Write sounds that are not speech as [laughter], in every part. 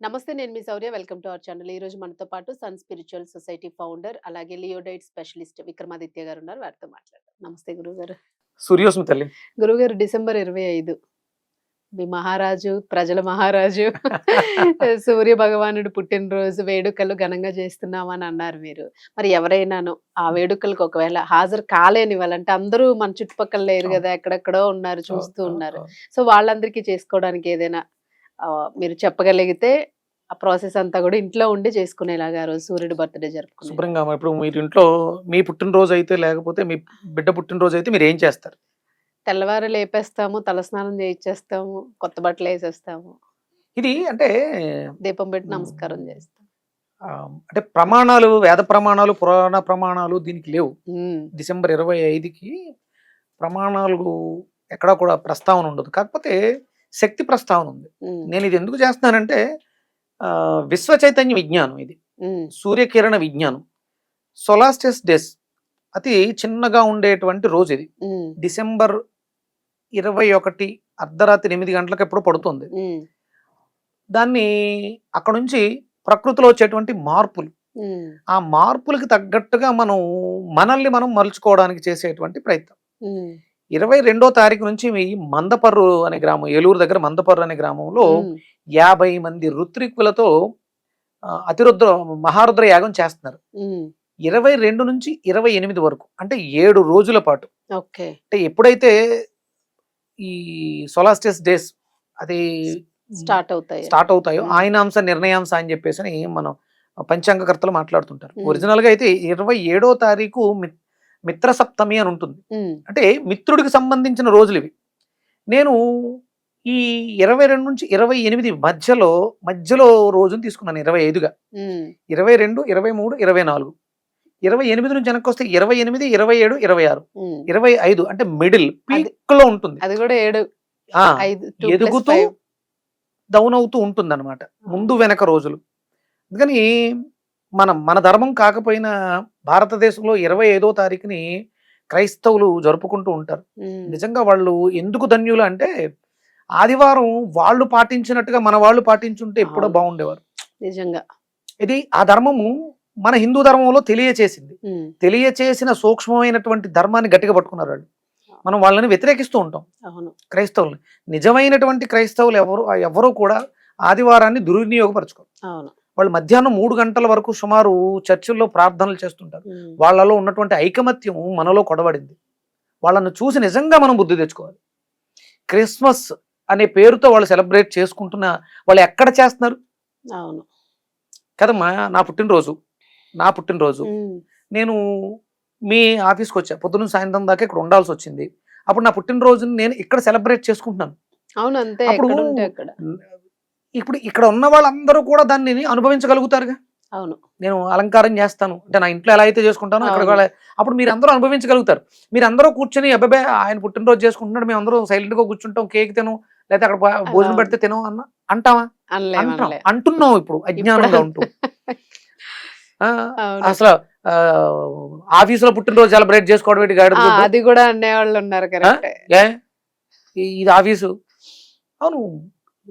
నమస్తే నేను మీ Shourya welcome to our channel. ఈ రోజు మనతో పాటు సన్ స్పిరిచువల్ సొసైటీ ఫౌండర్ అలాగే లియోడైట్ స్పెషలిస్ట్ విక్రమాదిత్య గారు ఉన్నారు వారితో మాట్లాడదాం. నమస్తే గురుగారు సూర్యోస్మి తల్లి. గురుగారు డిసెంబర్ ఇరవై ఐదు. మీ మహారాజు ప్రజల మహారాజు [laughs] సూర్య భగవానుడు పుట్టినరోజు వేడుకలు ఘనంగా చేస్తున్నామని అన్నారు మీరు. మరి ఎవరైనాను ఆ వేడుకలకు ఒకవేళ హాజరు కాలేని వాళ్ళంటే అందరూ మన చుట్టుపక్కల లేరు కదా ఎక్కడెక్కడో ఉన్నారు చూస్తూ ఉన్నారు. సో వాళ్ళందరికీ చేసుకోవడానికి ఏదైనా మీరు చెప్పగలిగితే ఆ ప్రాసెస్ అంతా కూడా ఇంట్లో ఉండి చేసుకునేలాగా ఆ రోజు సూర్యుడు బర్త్డే జరుపుకున్నారు శుభ్రంగా ఇప్పుడు మీరు ఇంట్లో మీ పుట్టినరోజు అయితే లేకపోతే మీ బిడ్డ పుట్టినరోజు అయితే మీరు ఏం చేస్తారు? తెల్లవారు లేపేస్తాము తలస్నానం చేయించేస్తాము కొత్త బట్టలు వేసేస్తాము. ఇది అంటే దీపం పెట్టి. నమస్కారం చేస్తాం. అంటే ప్రమాణాలు వేద ప్రమాణాలు పురాణ ప్రమాణాలు దీనికి లేవు. డిసెంబర్ ఇరవై ఐదుకి ప్రమాణాలు ఎక్కడా కూడా ప్రస్తావన ఉండదు. కాకపోతే శక్తి ప్రస్తావన ఉంది. నేను ఇది ఎందుకు చేస్తున్నానంటే విశ్వ చైతన్య విజ్ఞానం ఇది. సూర్యకిరణ విజ్ఞానం. సొలాస్టిస్ డేస్ అతి చిన్నగా ఉండేటువంటి రోజు ఇది. డిసెంబర్ ఇరవై ఒకటి అర్ధరాత్రి ఎనిమిది గంటలకు ఎప్పుడు పడుతుంది. దాన్ని అక్కడ నుంచి ప్రకృతిలో వచ్చేటువంటి మార్పులు. ఆ మార్పులకి తగ్గట్టుగా మనం మనల్ని మనం మలుచుకోవడానికి చేసేటువంటి ప్రయత్నం. ఇరవై రెండో తారీఖు నుంచి మందపర్రు అనే గ్రామం ఏలూరు దగ్గర మందపర్రు అనే గ్రామంలో యాభై మంది ఋత్విక్కులతో ఆ, అతిరుద్ర మహారుద్ర యాగం చేస్తున్నారు. ఇరవై రెండు నుంచి ఇరవై ఎనిమిది వరకు అంటే ఏడు రోజుల పాటు. ఓకే. అంటే ఎప్పుడైతే ఈ సోలాస్టిస్ డేస్ అది స్టార్ట్ అవుతాయి. స్టార్ట్ అవుతాయో. ఆయనాంశ నిర్ణయాంశ అని చెప్పేసి మనం పంచాంగకర్తలు మాట్లాడుతుంటారు. ఒరిజినల్గా అయితే ఇరవై ఏడో తారీఖు మిత్ర సప్తమి అని ఉంటుంది. అంటే మిత్రుడికి సంబంధించిన రోజులు ఇవి. నేను ఈ ఇరవై రెండు నుంచి ఇరవై ఎనిమిది మధ్యలో మధ్యలో రోజును తీసుకున్నాను ఇరవై ఐదుగా. ఇరవై రెండు ఇరవై మూడు ఇరవై నాలుగు. ఇరవై ఎనిమిది నుంచి వెనక్కి వస్తే ఇరవై ఎనిమిది ఇరవై ఏడు ఇరవై ఆరు. ఇరవై ఐదు అంటే మిడిల్ పీక్లో ఉంటుంది. అది కూడా ఏడు. ఎదుగుతూ. డౌన్ అవుతూ ఉంటుంది అనమాట ముందు వెనక రోజులు. అందుకని మనం మన ధర్మం కాకపోయినా భారతదేశంలో ఇరవై ఐదో తారీఖుని క్రైస్తవులు జరుపుకుంటూ ఉంటారు. నిజంగా వాళ్ళు ఎందుకు ధన్యులు అంటే ఆదివారం వాళ్ళు పాటించినట్టుగా మన వాళ్ళు పాటించుంటే ఎప్పుడో. బాగుండేవారు. నిజంగా. ఇది ఆ ధర్మము మన హిందూ ధర్మంలో తెలియచేసింది. తెలియచేసిన సూక్ష్మమైనటువంటి ధర్మాన్ని గట్టిగా పట్టుకున్నారు వాళ్ళు. మనం వాళ్ళని వ్యతిరేకిస్తూ ఉంటాం. అవును. క్రైస్తవులు నిజమైనటువంటి క్రైస్తవులు ఎవరు ఎవరు కూడా ఆదివారాన్ని దుర్వినియోగపరచుకోరు. అవును. వాళ్ళు మధ్యాహ్నం మూడు గంటల వరకు సుమారు చర్చిల్లో ప్రార్థనలు చేస్తుంటారు. వాళ్ళలో ఉన్నటువంటి ఐకమత్యం మనలో కొడబడింది వాళ్ళను చూసి నిజంగా మనం బుద్ధి తెచ్చుకోవాలి. క్రిస్మస్ అనే పేరుతో వాళ్ళు సెలబ్రేట్ చేసుకుంటున్న వాళ్ళు ఎక్కడ చేస్తున్నారు? అవును. కదమ్మా నా పుట్టినరోజు నా పుట్టినరోజు. నేను మీ ఆఫీస్కి వచ్చా. పొద్దున్న సాయంత్రం దాకా ఇక్కడ ఉండాల్సి వచ్చింది. అప్పుడు నా పుట్టినరోజుని నేను ఇక్కడ సెలబ్రేట్ చేసుకుంటున్నాను. అవును అంతే. అప్పుడు ఇప్పుడు ఇక్కడ ఉన్న వాళ్ళందరూ కూడా దాన్ని అనుభవించగలుగుతారుగా? అవును. నేను అలంకారం చేస్తాను. అంటే నా ఇంట్లో ఎలా అయితే చేసుకుంటానో అక్కడ అప్పుడు మీరు అందరూ అనుభవించగలుగుతారు. మీరు అందరూ కూర్చొని అబ్బాబే ఆయన పుట్టినరోజు చేసుకుంటున్నాడు మేము అందరూ సైలెంట్గా కూర్చుంటాం కేక్ తిను లేకపోతే అక్కడ భోజనం. పెడితే తిను అన్న. అంటావా? అనలేం అంటాం. అనలేం. అంటున్నాం ఇప్పుడు అజ్ఞానంగా ఉంటూ. [laughs] అసలు ఆ, ఆఫీసులో పుట్టినరోజు సెలబ్రేట్ చేసుకోవడం? అది కూడా అనేవాళ్ళు ఉన్నారు ఇది ఆఫీసు. అవును.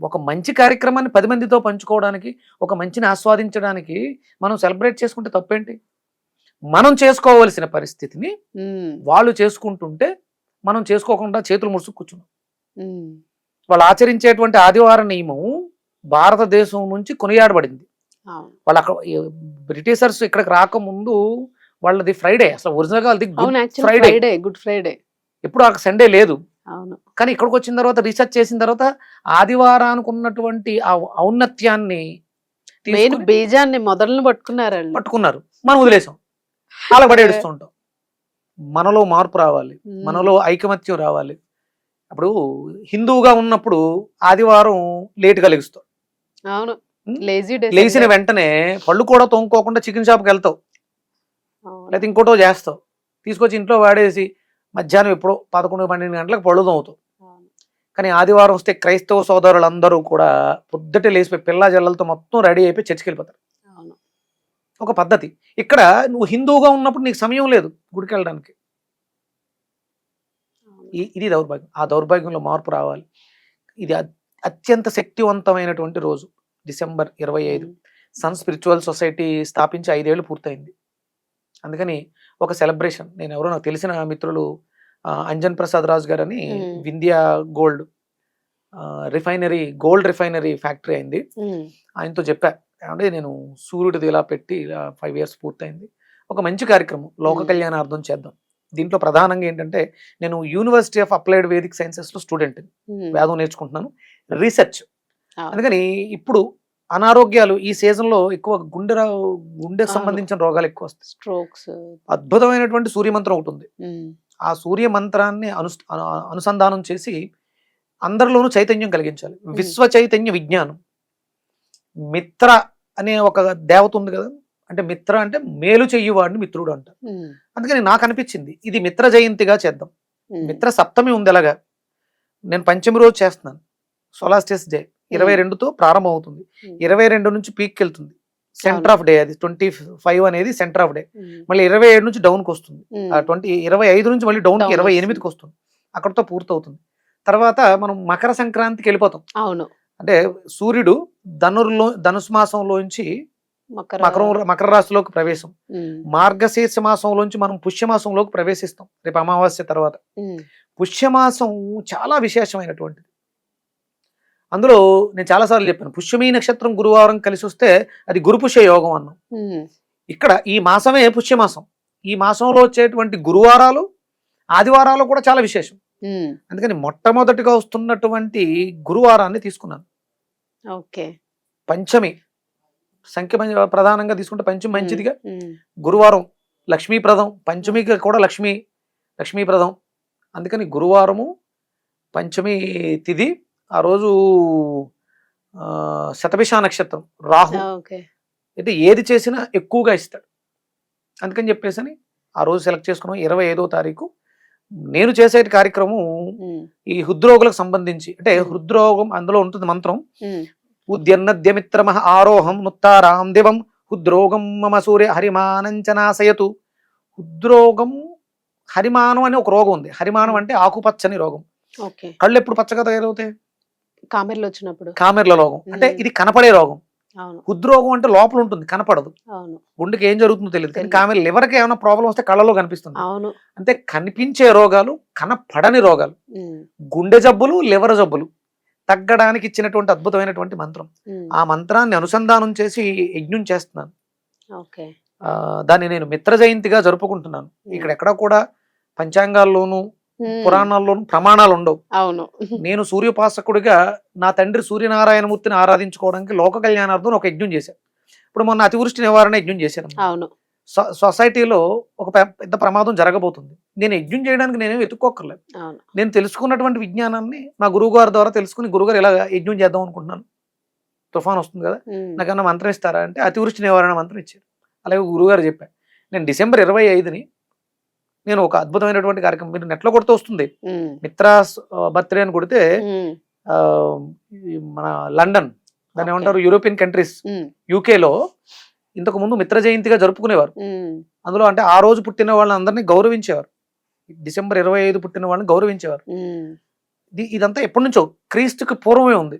ఒక మంచి కార్యక్రమాన్ని పది మందితో పంచుకోవడానికి ఒక మంచిని ఆస్వాదించడానికి మనం సెలబ్రేట్ చేసుకుంటే తప్పేంటి? మనం చేసుకోవలసిన పరిస్థితిని వాళ్ళు చేసుకుంటుంటే మనం చేసుకోకుండా చేతులు ముడుచు కూర్చున్నాం. వాళ్ళు ఆచరించేటువంటి ఆదివార నియమం భారతదేశం నుంచి కొనియాడబడింది. వాళ్ళు అక్కడ బ్రిటిషర్స్ ఇక్కడికి రాకముందు వాళ్ళది ఫ్రైడే అసలు ఒరిజినల్గా ఫ్రైడే. Good Friday. ఎప్పుడు సండే లేదు. అవును. కానీ ఇక్కడికి వచ్చిన తర్వాత రీసెర్చ్ చేసిన తర్వాత ఆదివారానికి ఉన్నటువంటి ఆ ఔన్నత్యాన్ని తీసుకుని బీజాన్ని మొదలను పట్టుకున్నారు పట్టుకున్నారు. మనం వదిలేసాం. అలా పడేడుస్తూ ఉంటాం. మనలో మార్పు రావాలి. మనలో ఐకమత్యం రావాలి. అప్పుడు హిందువుగా ఉన్నప్పుడు ఆదివారం లేటుగా లెగుస్తాం. అవును. లేచిన వెంటనే పళ్ళు కూడా తోముకోకుండా చికెన్ షాప్కి వెళ్తావు లేకపోతే ఇంకోటో చేస్తావు తీసుకొచ్చి ఇంట్లో వాడేసి మధ్యాహ్నం ఎప్పుడో పదకొండు పన్నెండు గంటలకు పళ్ళు తోముతావు కానీ ఆదివారం వస్తే క్రైస్తవ సోదరులందరూ కూడా పొద్దుటే లేచిపోయి పిల్ల జల్లలతో మొత్తం రెడీ అయిపోయి చర్చికి వెళ్ళిపోతారు. ఒక పద్ధతి. ఇక్కడ నువ్వు హిందువుగా ఉన్నప్పుడు నీకు సమయం లేదు గుడికి వెళ్ళడానికి. ఇది దౌర్భాగ్యం. ఆ దౌర్భాగ్యంలో మార్పు రావాలి. ఇది అత్యంత శక్తివంతమైనటువంటి రోజు. డిసెంబర్ ఇరవై ఐదు. సన్ స్పిరిచువల్ సొసైటీ స్థాపించి ఐదేళ్ళు పూర్తయింది. అందుకని ఒక సెలబ్రేషన్ నేను ఎవరో నాకు తెలిసిన మిత్రులు అంజన్ ప్రసాద్ రాజు గారు అని మ్మ్. Vindhya gold refinery gold refinery factory అయింది. ఆయనతో చెప్పా. అంటే నేను సూర్యుడిది ఇలా పెట్టి ఇలా ఫైవ్ ఇయర్స్ పూర్తయింది. ఒక మంచి కార్యక్రమం లోక. కళ్యాణార్థం చేద్దాం. దీంట్లో ప్రధానంగా ఏంటంటే నేను యూనివర్సిటీ ఆఫ్ అప్లైడ్ వేదిక్ సైన్సెస్లో స్టూడెంట్ వేదం నేర్చుకుంటున్నాను. రీసెర్చ్. అందుకని ఇప్పుడు అనారోగ్యాలు ఈ సీజన్లో ఎక్కువ గుండె గుండెకు. సంబంధించిన రోగాలు ఎక్కువ వస్తాయి. స్ట్రోక్స్. అద్భుతమైనటువంటి సూర్య మంత్రం ఒకటి ఉంది. ఆ సూర్య మంత్రాన్ని అను అను- అనుసంధానం చేసి అందరిలోనూ చైతన్యం కలిగించాలి. విశ్వ చైతన్య విజ్ఞానం. మిత్ర అనే ఒక దేవత ఉంది కదా? అంటే మిత్ర అంటే మేలు చెయ్యువాడిని మిత్రుడు అంటారు. ఉమ్, అందుకని నాకు అనిపించింది ఇది మిత్ర జయంతిగా చేద్దాం. మిత్ర సప్తమి ఉంది ఎలాగా నేను పంచమి రోజు చేస్తున్నాను. Solstice day. ఇరవై రెండుతో ప్రారంభం అవుతుంది ఉమ్, ఇరవై రెండు నుంచి పీక్ వెళ్తుంది సెంటర్ ఆఫ్ డే అది ట్వంటీ ఫైవ్ అనేది సెంటర్ ఆఫ్ డే మళ్ళీ ఇరవై ఏడు నుంచి డౌన్కి వస్తుంది. ఆ ట్వంటీ ఇరవై ఐదు నుంచి మళ్ళీ డౌన్కి ఇరవై. ఎనిమిదికి వస్తుంది. అక్కడతో పూర్తవుతుంది. తర్వాత మనం మకర సంక్రాంతికి వెళ్ళిపోతాం. అవును. అంటే సూర్యుడు ధనుర్లో ధనుసు మాసంలోంచి మకర మకరం మకర రాశిలోకి ప్రవేశం. ఉమ్, మార్గశీర్ష మాసంలోంచి మనం పుష్యమాసంలోకి ప్రవేశిస్తాం. రేపు అమావాస్య తర్వాత. పుష్యమాసం చాలా విశేషమైనటువంటిది. అందులో నేను చాలాసార్లు చెప్పాను పుష్యమీ నక్షత్రం గురువారం కలిసి వస్తే అది గురుపుష్య యోగం అన్నాం. ఇక్కడ ఈ మాసమే పుష్యమాసం. ఈ మాసంలో వచ్చేటువంటి గురువారాలు ఆదివారాలు కూడా చాలా విశేషం. అందుకని మొట్టమొదటిగా వస్తున్నటువంటి గురువారాన్ని తీసుకున్నాను. ఓకే. పంచమి సంఖ్య ప్రధానంగా తీసుకుంటే పంచమి మంచిదిగా. గురువారం లక్ష్మీప్రదం పంచమికి కూడా లక్ష్మీ లక్ష్మీప్రదం. అందుకని గురువారము పంచమి తిథి ఆ రోజు శతభిష నక్షత్రం రాహు. అంటే ఏది చేసినా ఎక్కువగా ఇస్తాడు. అందుకని చెప్పేసి అని ఆ రోజు సెలెక్ట్ చేసుకున్నాం. ఇరవై ఐదో తారీఖు. నేను చేసే కార్యక్రమం ఈ హృద్రోగులకు సంబంధించి అంటే. హృద్రోగం అందులో ఉంటుంది మంత్రం. ఉద్యన్నద్యమిత్రమ ఆరోహం నుత్తారాం దివం హృద్రోగం మమ సూర్య హరిమానంచనాశయతు హృద్రోగం హరిమానం అనే ఒక రోగం ఉంది. హరిమానం అంటే ఆకుపచ్చని రోగం. కళ్ళు ఎప్పుడు పచ్చగా తయారవుతాయి? కామెర్లు వచ్చినప్పుడు కామెర్ల రోగం. అంటే. ఇది కనపడే రోగం. హృద్రోగం అంటే లోపల ఉంటుంది కనపడదు గుండెకి ఏం జరుగుతుందో తెలియదు. కానీ. కామెర్ లివర్కి ఏమైనా ప్రాబ్లం వస్తే కళ్ళలో కనిపిస్తుంది అవును. అంటే కనిపించే రోగాలు కనపడని రోగాలు. గుండె జబ్బులు లివర్ జబ్బులు. తగ్గడానికి ఇచ్చినటువంటి అద్భుతమైనటువంటి మంత్రం. ఆ మంత్రాన్ని అనుసంధానం చేసి యజ్ఞం చేస్తున్నాను. దాన్ని నేను మిత్ర జయంతిగా జరుపుకుంటున్నాను. ఇక్కడ ఎక్కడ కూడా పంచాంగాల్లోనూ పురాణాల్లోనూ ప్రమాణాలు ఉండవు అవును. నేను సూర్యోపాసకుడిగా నా తండ్రి సూర్యనారాయణమూర్తిని ఆరాధించుకోవడానికి లోక కళ్యాణార్థం ఒక యజ్ఞం చేశాను. ఇప్పుడు మొన్న అతివృష్టి నివారణ యజ్ఞం చేశాను. అవును. సొసైటీలో ఒక పెద్ద ప్రమాదం జరగబోతుంది. నేను యజ్ఞం చేయడానికి నేనేం వెతుక్కోకర్లేదు నేను తెలుసుకున్నటువంటి విజ్ఞానాన్ని నా గురువు గారి ద్వారా తెలుసుకుని గురుగారు ఇలా యజ్ఞం చేద్దాం అనుకుంటున్నాను. తుఫాన్ వస్తుంది కదా. నాకన్నా మంత్రం ఇస్తారా అంటే అతివృష్టి నివారణ మంత్రం ఇచ్చారు. అలాగే గురువుగారు చెప్పారు. నేను డిసెంబర్ ఇరవై ఐదుని నేను ఒక అద్భుతమైనటువంటి కార్యక్రమం మీరు నెట్లో కొడితే వస్తుంది. ఉమ్, మిత్రాస్ బర్త్డే అని కొడితే మన లండన్ దాన్ని Okay. ఏమంటారు యూరోపియన్ కంట్రీస్ యూకేలో ఇంతకు ముందు మిత్ర జయంతిగా జరుపుకునేవారు. అందులో అంటే ఆ రోజు పుట్టిన వాళ్ళందరినీ గౌరవించేవారు. డిసెంబర్ ఇరవై ఐదు పుట్టిన వాళ్ళని గౌరవించేవారు. ఇదంతా ఎప్పటి నుంచో క్రీస్తుకి పూర్వమే ఉంది.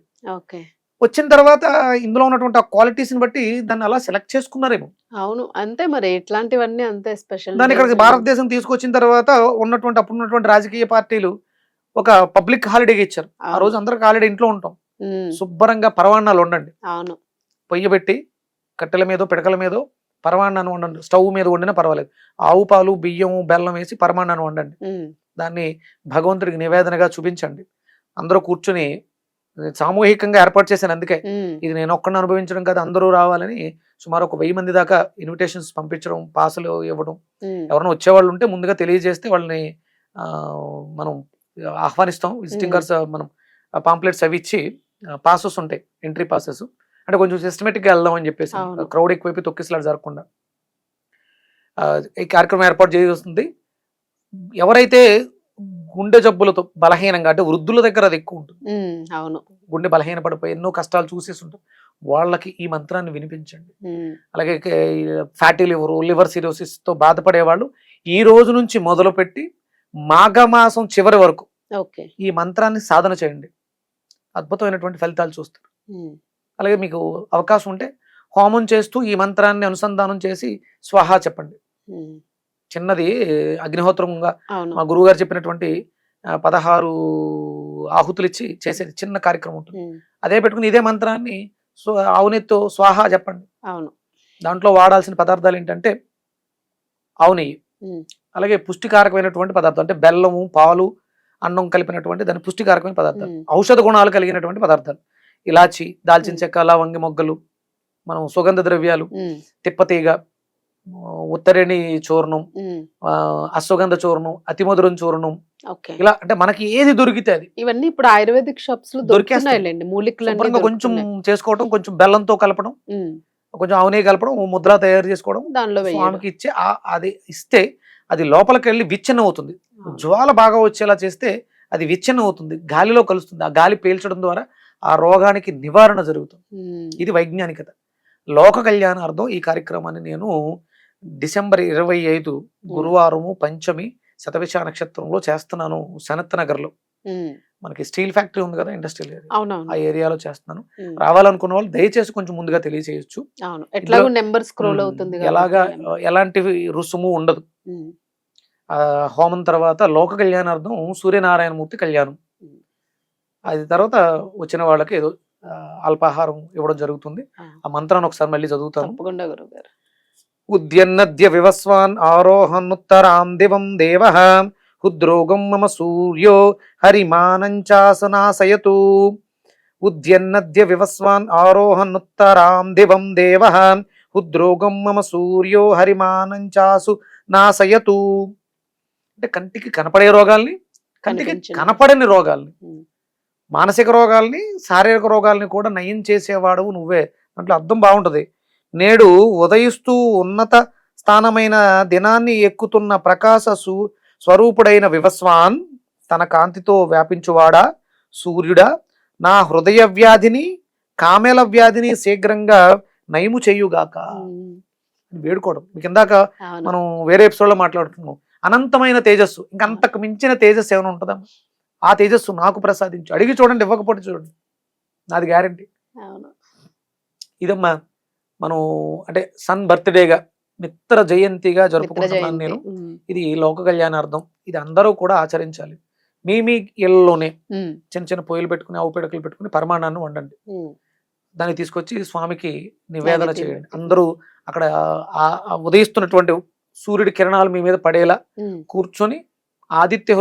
వచ్చిన తర్వాత ఇందులో ఉన్నటువంటి ఆ క్వాలిటీస్ని బట్టి దాన్ని అలా సెలెక్ట్ చేసుకున్నారేమో. అవును. అంతే మరి. ఇట్లాంటివన్నీ అంతే స్పెషల్ దాన్ని ఇక్కడికి భారతదేశం తీసుకొచ్చిన తర్వాత ఉన్నటువంటి అప్పుడు ఉన్నటువంటి రాజకీయ పార్టీలు ఒక పబ్లిక్ హాలిడేగా ఇచ్చారు. ఆ రోజు అందరికి హాలిడే ఇంట్లో ఉంటాం. శుభ్రంగా పరవాణాలు ఉండండి అవును. పొయ్యి పెట్టి కట్టెల మీదో పిడకల మీదో పరమాన్నాన్ని వండండి. స్టవ్ మీద వండినా పర్వాలేదు. ఆవు పాలు బియ్యం బెల్లం వేసి పరమాన్నాన్ని వండండి. దాన్ని భగవంతుడికి నివేదనగా చూపించండి. అందరూ కూర్చుని సామూహికంగా ఏర్పాటు చేశాను అందుకే. ఇది నేను ఒక్కడిని అనుభవించడం కాదు అందరూ రావాలని సుమారు ఒక వెయ్యి మంది దాకా ఇన్విటేషన్స్ పంపించడం పాసులు ఇవ్వడం. ఎవరైనా వచ్చేవాళ్ళు ఉంటే ముందుగా తెలియజేస్తే వాళ్ళని మనం ఆహ్వానిస్తాం. విజిటింగ్. కార్డ్స్ మనం పాంప్లెట్స్ అవి ఇచ్చి పాసెస్ ఉంటాయి ఎంట్రీ పాసెస్ అంటే కొంచెం సిస్టమేటిక్గా వెళ్దాం అని చెప్పేసి. క్రౌడ్ ఎక్కువైపు తొక్కిసలాడు జరగకుండా. ఈ కార్యక్రమం ఏర్పాటు చేస్తుంది ఎవరైతే గుండె జబ్బులతో బలహీనంగా అంటే వృద్ధుల దగ్గర అది ఎక్కువ ఉంటుంది. అవును. గుండె బలహీన పడిపోయి ఎన్నో కష్టాలు చూసేసి ఉంటాం వాళ్ళకి ఈ మంత్రాన్ని వినిపించండి. అలాగే ఫ్యాటీ లివర్ లివర్తో బాధపడే వాళ్ళు ఈ రోజు నుంచి మొదలుపెట్టి మాఘమాసం చివరి వరకు ఓకే. ఈ మంత్రాన్ని సాధన చేయండి. అద్భుతమైనటువంటి ఫలితాలు చూస్తారు. అలాగే మీకు అవకాశం ఉంటే హోమం చేస్తూ ఈ మంత్రాన్ని అనుసంధానం చేసి స్వాహా చెప్పండి. చిన్నది అగ్నిహోత్రంగా మా గురువుగారు చెప్పినటువంటి ఆ, పదహారు ఆహుతులు ఇచ్చి చేసేది చిన్న కార్యక్రమం ఉంటుంది. అదే పెట్టుకుని ఇదే మంత్రాన్ని ఆవునెత్తో స్వాహా చెప్పండి అవును. దాంట్లో వాడాల్సిన పదార్థాలు ఏంటంటే ఆవు నెయ్యి ఉమ్, అలాగే పుష్టికారకమైనటువంటి పదార్థం అంటే బెల్లము పాలు అన్నం కలిపినటువంటి దాని పుష్టికారకమైన పదార్థాలు. ఔషధ గుణాలు కలిగినటువంటి పదార్థాలు. ఇలాచి దాల్చిన. చెక్క లవంగి మొగ్గలు మనం సుగంధ ద్రవ్యాలు తిప్పతీగ ఉత్తరేణి చూర్ణం అశ్వగంధ చూర్ణం అతిమధురం చూర్ణం. ఇలా అంటే మనకి ఏది దొరికితే అది. ఇవన్నీ ఇప్పుడు ఆయుర్వేదిక్ షాప్స్లో దొరికేస్తాయి. దొరుకుతున్నాయిలేండి. మూలికలు కొంచెం చేసుకోవడం కొంచెం బెల్లంతో కలపడం కొంచెం ఆవునే కలపడం ముద్ర తయారు చేసుకోవడం దానిలో. స్వామికి ఇచ్చే అది ఇస్తే అది లోపలికి వెళ్ళి విచ్ఛిన్నం అవుతుంది. అవును. జ్వాల బాగా వచ్చేలా చేస్తే అది విచ్ఛిన్నం అవుతుంది. గాలిలో కలుస్తుంది. ఆ గాలి పీల్చడం ద్వారా ఆ రోగానికి నివారణ జరుగుతుంది. ఇది వైజ్ఞానికత. లోక కళ్యాణార్థం ఈ కార్యక్రమాన్ని నేను డిసెంబర్ ఇరవై ఐదు గురువారము పంచమి శతవిష నక్షత్రంలో చేస్తున్నాను సనత్ నగర్లో. మనకి స్టీల్ ఫ్యాక్టరీ ఉంది కదా ఇండస్ట్రియల్ ఏరియా. ఆ ఏరియాలో చేస్తున్నాను. రావాలనుకున్న వాళ్ళు దయచేసి కొంచెం ముందుగా తెలియచేయచ్చు. ఎలాగా ఎలాంటి రుసుము ఉండదు. హోమం తర్వాత లోక కళ్యాణార్థం సూర్యనారాయణమూర్తి కళ్యాణం. ఉమ్. అది తర్వాత వచ్చిన వాళ్ళకి ఏదో అల్పాహారం ఇవ్వడం జరుగుతుంది. ఆ, మంత్రాన్ని ఒకసారి మళ్ళీ చదువుతాను. ఉద్యన్నద్య వివస్వాన్ ఆరోహనుత్తరాం దివం దేవ. హుద్రోగం మమ సూర్యో హరిమానంచాసనాశయతు ఉద్యన్నద్య వివస్వాన్ ఆరోహనుత్తరాం దివం దేవ. హుద్రోగం మమ సూర్యో హరిమానంచాసు నాశయతు. అంటే కంటికి కనపడే రోగాల్ని కంటికి. కనపడని రోగాల్ని మానసిక రోగాల్ని శారీరక రోగాల్ని కూడా నయం చేసేవాడు నువ్వే. దాంట్లో అర్థం బాగుంటది. నేడు ఉదయిస్తూ ఉన్నత స్థానమైన దినాన్ని ఎక్కుతున్న ప్రకాశ సు స్వరూపుడైన వివస్వాన్ తన కాంతితో వ్యాపించువాడా? సూర్యుడా నా హృదయ వ్యాధిని కామెల వ్యాధిని శీఘ్రంగా నయము చేయుగాక. వేడుకోవడం. మీకు ఇందాక మనం వేరే ఎపిసోడ్లో మాట్లాడుతున్నాం అనంతమైన తేజస్సు. ఇంకా అంతకు మించిన తేజస్సు ఏమైనా ఉంటుందా? ఆ తేజస్సు నాకు ప్రసాదించు. అడిగి చూడండి ఇవ్వకపోతే చూడండి. నాది గ్యారంటీ ఇదమ్మా. మనం అంటే సన్ బర్త్డేగా మిత్ర జయంతిగా జరుపుకుంటున్నాను నేను. ఇది లోక కళ్యాణార్థం. ఇది అందరూ కూడా ఆచరించాలి. మీ మీ ఇళ్ళలోనే చిన్న చిన్న పొయ్యిలు పెట్టుకుని ఆవు పిడకలు పెట్టుకుని పరమాణాన్ని వండండి. దాన్ని తీసుకొచ్చి స్వామికి నివేదన చేయండి. అందరూ అక్కడ ఉదయిస్తున్నటువంటి సూర్యుడి కిరణాలు మీ మీద పడేలా. కూర్చొని ఆదిత్య